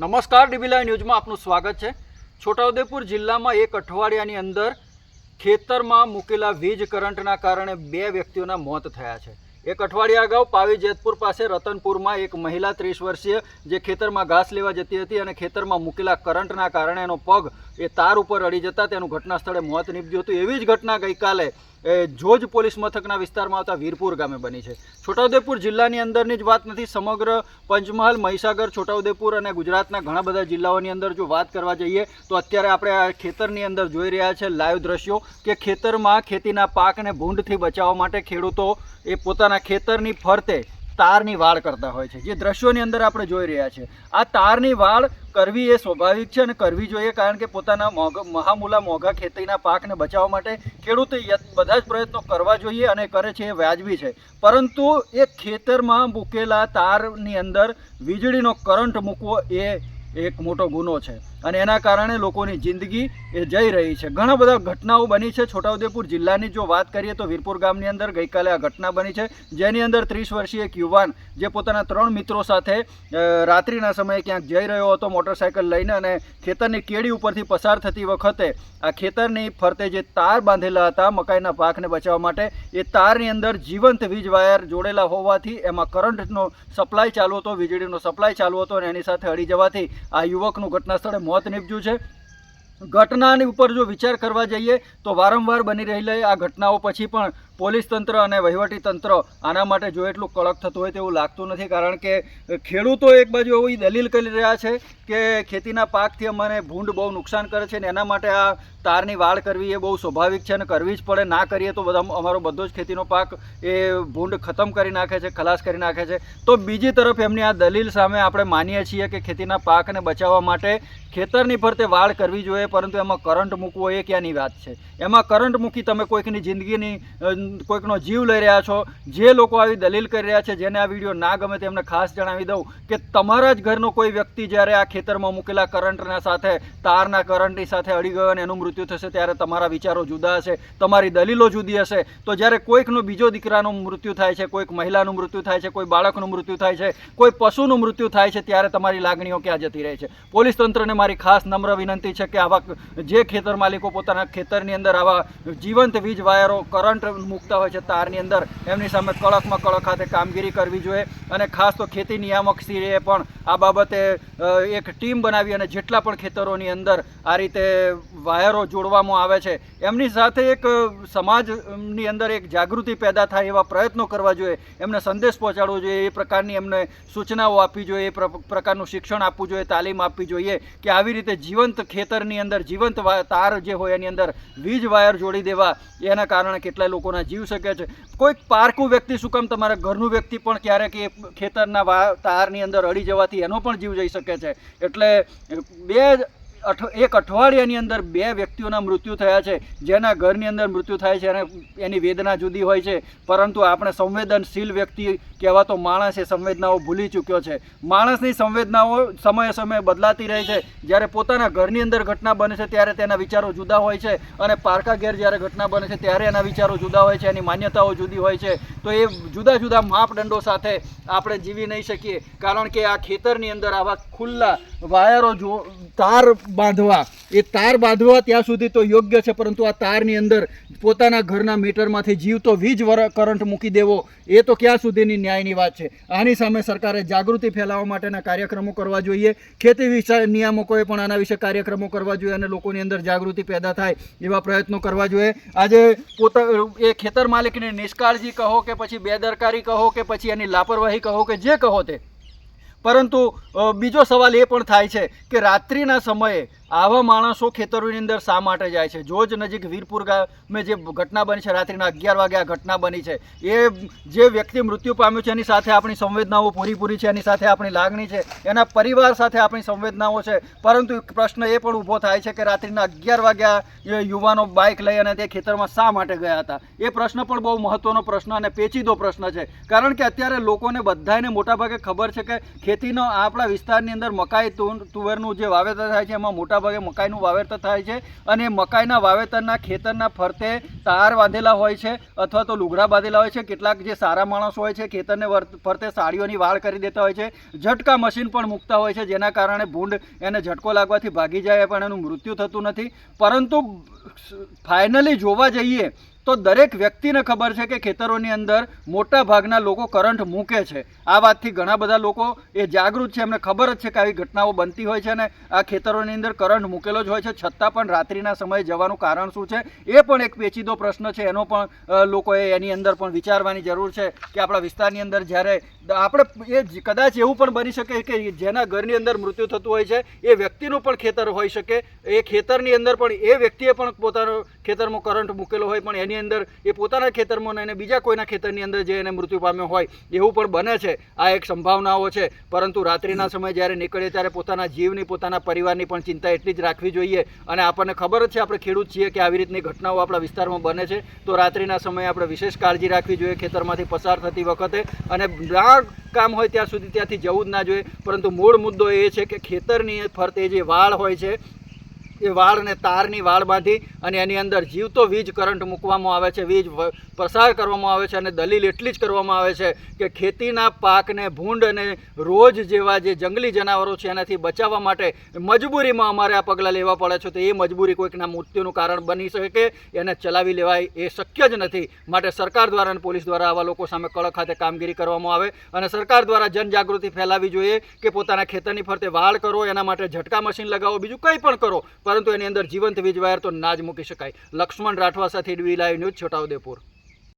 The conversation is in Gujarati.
નમસ્કાર ડીબીલાઈ ન્યૂઝમાં આપનું સ્વાગત છે. છોટાઉદેપુર જિલ્લામાં એક અઠવાડિયાની અંદર ખેતરમાં મૂકેલા વીજ કરંટના કારણે બે વ્યક્તિઓના મોત થયા છે. એક અઠવાડિયા અગાઉ પાવી જેતપુર પાસે રતનપુરમાં એક મહિલા ત્રીસ વર્ષીય જે ખેતરમાં ઘાસ લેવા જતી હતી અને ખેતરમાં મૂકેલા કરંટના કારણે એનો પગ એ તાર ઉપર અડી જતા તેનું ઘટના સ્થળે મોત નીપજ્યું હતું. એવી જ ઘટના ગઈકાલે એ, જોજ પોલીસ મથકના વિસ્તારમાં આવતા વીરપુર ગામે બની છે. છોટાઉદેપુર જિલ્લાની અંદરની જ વાત નથી, સમગ્ર પંચમહાલ, મહીસાગર, છોટાઉદેપુર અને ગુજરાતના ઘણા બધા જિલ્લાઓની અંદર જો વાત કરવા જઈએ, તો અત્યારે આપણે આ ખેતરની અંદર જોઈ રહ્યા છે લાઈવ દ્રશ્યો કે ખેતરમાં ખેતીના પાકને ભૂંડથી બચાવવા માટે ખેડૂતો એ પોતાના ખેતરની ફરતે તારની વાળ કરતા હોય છે. જે દ્રશ્યોની અંદર આપણે જોઈ રહ્યા છે. આ તારની વાળ કરવી એ સ્વાભાવિક છે અને કરવી જોઈએ કારણ કે પોતાના મોઘ મહામૂલા મોંઘા ખેતીના પાકને બચાવવા માટે ખેડૂતે બધા જ પ્રયત્નો કરવા જોઈએ અને કરે છે એ વ્યાજબી છે. પરંતુ એ ખેતરમાં મૂકેલા તારની અંદર વીજળીનો કરંટ મૂકવો એ એક મોટો ગુનો છે. અને એના કારણે લોકોની જિંદગી એ જઈ રહી છે. ઘણા બધા ઘટનાઓ બની છે. છોટાઉદેપુર જિલ્લાની જો વાત કરીએ તો વીરપુર ગામની અંદર ગઈકાલે આ ઘટના બની છે. જેની અંદર ત્રીસ વર્ષીય એક યુવાન જે પોતાના ત્રણ મિત્રો સાથે રાત્રિના સમયે ક્યાંક જઈ રહ્યો હતો મોટરસાયકલ લઈને અને ખેતરની કેડી ઉપરથી પસાર થતી વખતે આ ખેતરની ફરતે જે તાર બાંધેલા હતા મકાઈના પાકને બચાવવા માટે, એ તારની અંદર જીવંત વીજ વાયર જોડેલા હોવાથી એમાં કરંટનો સપ્લાય ચાલુ હતો, વીજળીનો સપ્લાય ચાલુ હતો અને એની સાથે અડી જવાથી આ યુવકનું ઘટના સ્થળે મોત નીપજ્યું છે. ઘટનાની ઉપર જો વિચાર કરવા જઈએ તો વારંવાર બની રહેલી આ ઘટનાઓ પછી પણ પોલીસ તંત્ર અને વહીવટી તંત્ર આના માટે જો એટલું કડક થતું હોય તેવું લાગતું નથી, કારણ કે ખેડૂતો એક બાજુ એવી દલીલ કરી રહ્યા છે કે ખેતીના પાકથી અમને ભૂંડ બહુ નુકસાન કરે છે ને એના માટે આ તારની વાળ કરવી એ બહુ સ્વાભાવિક છે અને કરવી જ પડે. ના કરીએ તો બધા અમારો બધો જ ખેતીનો પાક એ ભૂંડ ખતમ કરી નાખે છે, ખલાસ કરી નાખે છે. તો બીજી તરફ એમની આ દલીલ સામે આપણે માનીએ છીએ કે ખેતીના પાકને બચાવવા માટે ખેતરની ફરતે વાળ કરવી જોઈએ, પરંતુ એમાં કરંટ મૂકવો એ ક્યાંની વાત છે? એમાં કરંટ મૂકી તમે કોઈકની જિંદગીની કોઈકનો જીવ લઈ રહ્યા છો, જે લોકો આવી દલીલ કરી રહ્યા છે, જેને આ વીડિયો ના ગમે તેમને ખાસ જણાવી દઉં કે તમારા જ ઘરનો કોઈ વ્યક્તિ જ્યારે આ ખેતરમાં મૂકેલા કરંટના સાથે, તારના કરંટની સાથે અડી ગયો અને એનું મૃત્યુ થશે, ત્યારે તમારા વિચારો જુદા હશે, તમારી દલીલો જુદી હશે. તો જ્યારે કોઈકનો બીજો દીકરાનું મૃત્યુ થાય છે, કોઈક મહિલાનું મૃત્યુ થાય છે, કોઈ બાળકનું મૃત્યુ થાય છે, કોઈ પશુનું મૃત્યુ થાય છે, ત્યારે તમારી લાગણીઓ ક્યાં જતી રહે છે? પોલીસ તંત્રને મારી ખાસ નમ્ર વિનંતી છે કે આવા જે ખેતર માલિકો પોતાના ખેતરની અંદર આવા જીવંત વીજ વાયરો, કરંટ મૂકતા હોય છે તારની અંદર. એમની સામે કડકમાં કડક હાથે કામગીરી કરવી જોઈએ અને ખાસ તો ખેતી નિયામક શ્રીએ પણ આ બાબતે એક ટીમ બનાવી અને જેટલા પણ ખેતરોની અંદર આ રીતે વાયરો જોડવામાં આવે છે, એમની સાથે એક સમાજની અંદર એક જાગૃતિ પેદા થાય એવા પ્રયત્નો કરવા જોઈએ, એમને સંદેશ પહોંચાડવો જોઈએ, એ પ્રકારની એમને સૂચનાઓ આપવી જોઈએ, એ પ્ર- પ્રકારનું શિક્ષણ આપવું જોઈએ, તાલીમ આપવી જોઈએ કે આવી રીતે જીવંત ખેતરની અંદર જીવંત તાર જે હોય એની અંદર વીજ વાયર જોડી દેવા, એના કારણે કેટલાય લોકોના જીવ શકે છે. કોઈક પારકું વ્યક્તિ શું કામ તમારા ઘરનું વ્યક્તિ પણ ક્યારેક એ ખેતરના તારની અંદર અડી જવાથી એનો પણ જીવ જઈ શકે છે. એટલે બે એક અઠવાડિયાની અંદર બે વ્યક્તિઓના મૃત્યુ થયા છે. જેના ઘરની અંદર મૃત્યુ થાય છે અને એની વેદના જુદી હોય છે. પરંતુ આપણે સંવેદનશીલ વ્યક્તિ કહેવાતો માણસ એ સંવેદનાઓ ભૂલી ચૂક્યો છે. માણસની સંવેદનાઓ સમયે સમયે બદલાતી રહે છે. જ્યારે પોતાના ઘરની અંદર ઘટના બને છે ત્યારે તેના વિચારો જુદા હોય છે અને પારકા ઘેર જ્યારે ઘટના બને છે ત્યારે એના વિચારો જુદા હોય છે, એની માન્યતાઓ જુદી હોય છે. તો એ જુદા જુદા માપદંડો સાથે આપણે જીવી નહીં શકીએ. કારણ કે આ ખેતરની અંદર આવા ખુલ્લા વાયરો જો, તાર બાંધવા. એ તાર બાંધવા ત્યાં સુધી તો યોગ્ય છે, પરંતુ આ તારની અંદર પોતાના ઘરના મીટરમાંથી જીવતો વીજ વર, કરંટ મૂકી દેવો, એ તો ક્યાં સુધીની ન્યાયની વાત છે? આની સામે સરકારે જાગૃતિ ફેલાવવા માટેના કાર્યક્રમો કરવા જોઈએ. ખેતી વિષય નિયામકોએ પણ આના વિશે કાર્યક્રમો કરવા જોઈએ અને લોકોની અંદર જાગૃતિ પેદા થાય એવા પ્રયત્નો કરવા જોઈએ. આજે પોતા, એ ખેતર માલિકની નિષ્કાળજી કહો કે પછી બેદરકારી કહો કે પછી એની લાપરવાહી કહો કે જે કહો તે પરંતુ બીજો સવાલ એ પણ થાય છે કે રાત્રિના સમયે આવા માણસો ખેતરોની અંદર શા માટે જાય છે? જોજ નજીક વીરપુર ગામે જે ઘટના બની છે, રાત્રિના અગિયાર વાગે આ ઘટના બની છે, એ જે વ્યક્તિ મૃત્યુ પામ્યું છે, એની સાથે આપણી સંવેદનાઓ પૂરીપૂરી છે, એની સાથે આપણી લાગણી છે, એના પરિવાર સાથે આપણી સંવેદનાઓ છે. પરંતુ પ્રશ્ન એ પણ ઊભો થાય છે કે રાત્રિના અગિયાર વાગ્યા એ યુવાનો બાઇક લઈ અને તે ખેતરમાં શા માટે ગયા હતા? એ પ્રશ્ન પણ બહુ મહત્વનો પ્રશ્ન અને પેચીદો પ્રશ્ન છે. કારણ કે અત્યારે લોકોને બધાને મોટાભાગે ખબર છે કે ખેતીનો આપણા વિસ્તારની અંદર મકાઈ તુવેરનું જે વાવેતર થાય છે, એમાં મોટા મોટાભાગે મકાઈનું વાવેતર થાય છે અને મકાઈના વાવેતરના ખેતરના ફરતે તાર બાંધેલા હોય છે અથવા તો લુગડા બાંધેલા હોય છે. કેટલાક જે સારા માણસો હોય છે, ખેતરને ફરતે સાડીઓની વાળ કરી દેતા હોય છે. ઝટકા મશીન પણ મૂકતા હોય છે, જેના કારણે ભૂંડ એને ઝટકો લાગવાથી ભાગી જાય પણ એનું મૃત્યુ થતું નથી. પરંતુ ફાઇનલી જોવા જઈએ તો દરેક વ્યક્તિને ખબર છે કે ખેતરોની અંદર મોટા ભાગના લોકો કરંટ મૂકે છે. આ વાતથી ઘણા બધા લોકો એ જાગૃત છે. એમને ખબર જ છે કે આવી ઘટનાઓ બનતી હોય છે અને આ ખેતરોની અંદર કરંટ મૂકેલો જ હોય છે. છતાં પણ રાત્રિના સમયે જવાનું કારણ શું છે? એ પણ એક પેચીદો પ્રશ્ન છે. એનો પણ લોકોએ એની અંદર પણ વિચારવાની જરૂર છે કે આપણા વિસ્તારની અંદર જ્યારે આપણે એ કદાચ એવું પણ બની શકે કે જેના ઘરની અંદર મૃત્યુ થતું હોય છે, એ વ્યક્તિનું પણ ખેતર હોઈ શકે. એ ખેતરની અંદર પણ એ વ્યક્તિએ પણ પોતાનો ખેતરમાં કરંટ મૂકેલો હોય પણ એની અંદર એ પોતાના ખેતરમાં અને એને બીજા કોઈના ખેતરની અંદર જે એને મૃત્યુ પામ્યો હોય એવું પણ બને છે. આ એક સંભાવનાઓ છે. પરંતુ રાત્રિના સમયે જ્યારે નીકળીએ ત્યારે પોતાના જીવની પોતાના પરિવારની પણ ચિંતા એટલી જ રાખવી જોઈએ. અને આપણને ખબર જ છે આપણે ખેડૂત છીએ કે આવી રીતની ઘટનાઓ આપણા વિસ્તારમાં બને છે. તો રાત્રિના સમયે આપણે વિશેષ કાળજી રાખવી જોઈએ ખેતરમાંથી પસાર થતી વખતે. અને ના કામ હોય ત્યાં સુધી ત્યાંથી જવું જ ના જોઈએ. પરંતુ મૂળ મુદ્દો એ છે કે ખેતરની ફરતે જે વાળ હોય છે એ વાળને તારની વાળ બાંધી અને એની અંદર જીવતો વીજ કરંટ મૂકવામાં આવે છે. વીજ પસાર કરવામાં આવે છે અને દલીલ એટલી જ કરવામાં આવે છે કે ખેતીના પાકને ભૂંડ અને રોજ જેવા જે જંગલી જનાવરો છે એનાથી બચાવવા માટે મજબૂરીમાં અમારે આ પગલાં લેવા પડે છે. તો એ મજબૂરી કોઈકના મૃત્યુનું કારણ બની શકે, એને ચલાવી લેવાય એ શક્ય જ નથી. માટે સરકાર દ્વારા અને પોલીસ દ્વારા આવા લોકો સામે કડક ખાતે કામગીરી કરવામાં આવે અને સરકાર દ્વારા જનજાગૃતિ ફેલાવી જોઈએ કે પોતાના ખેતરની ફરતે વાળ કરો, એના માટે ઝટકા મશીન લગાવો, બીજું કંઈ પણ કરો. પરંતુ એની અંદર જીવંત વીજ વાયર તો ના જ મૂકી શકાય. લક્ષ્મણ રાઠવા સાથે ડીવી લાઈવ ન્યૂઝ છોટાઉદેપુર.